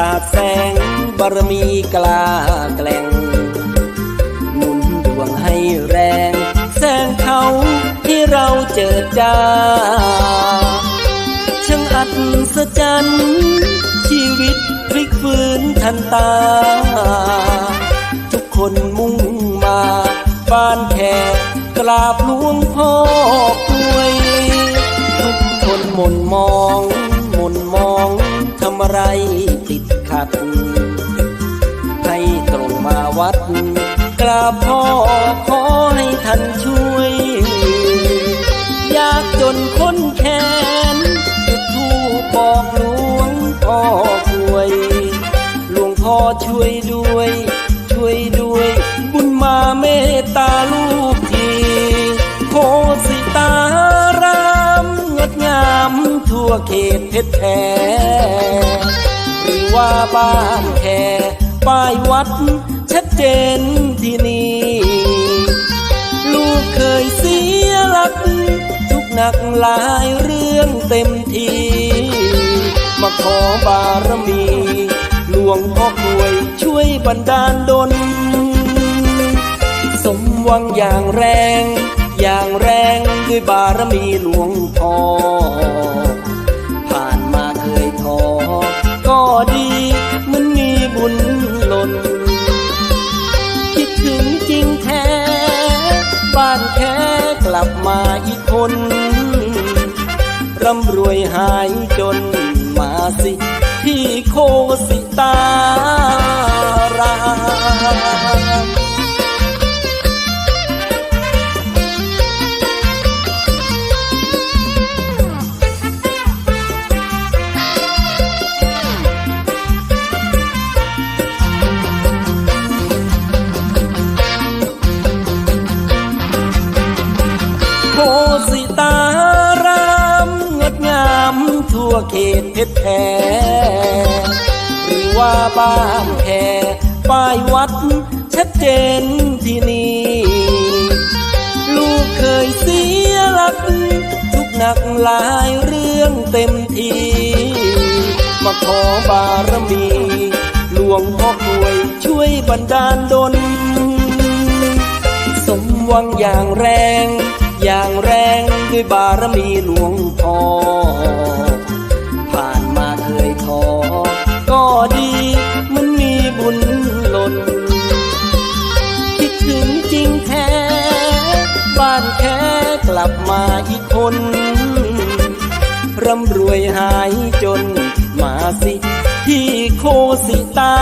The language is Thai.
สาดแสงบารมีกล้าแกล้งหนุนดวงให้แรงแสงเขาที่เราเจอจ้าช่างอัศจรรย์ชีวิตพลิกฟื้นทันตา ทุกคนมุ่งมาบ้านแขกกราบหลวงพ่อกลวย ทุกคนหม่นมองำอะไรติดขัด ให้ตรงมาวัด กราบพ่อขอให้ท่านช่วยอยากจนคนแค้นจุดทูปบอกหลวงพ่อป่วย หลวงพ่อช่วยดู เขตเพชรแท้หรือว่าบ้านแค่ป้ายวัด ชัดเจนที่นี่ลูกเคยเสียหลัก ทุกหนักหลายเรื่องเต็มทีมาขอบารมี หลวงพ่อกวยช่วยบันดาลดลสมหวังอย่างแรง อย่างแรงด้วยบารมีหลวงพ่อ ลับมาอีกคน ร่ำรวยหายจนมาสิ พี่โคสิตา วเขตเพชรแท้หรือว่าบ้านแค่ป้ายวัด ชัดเจนที่นี่ ลูกเคยเสียหลัก ทุกหนักหลายเรื่องเต็มทีมาขอบารมี หลวงพ่อกลวยช่วยบันดาลดลสมหวังอย่างแรง อย่างแรงด้วยบารมีหลวงพ่อ แค่กลับมาอีกคน ร่ำรวยหายจนมาสิ ที่โคสิตา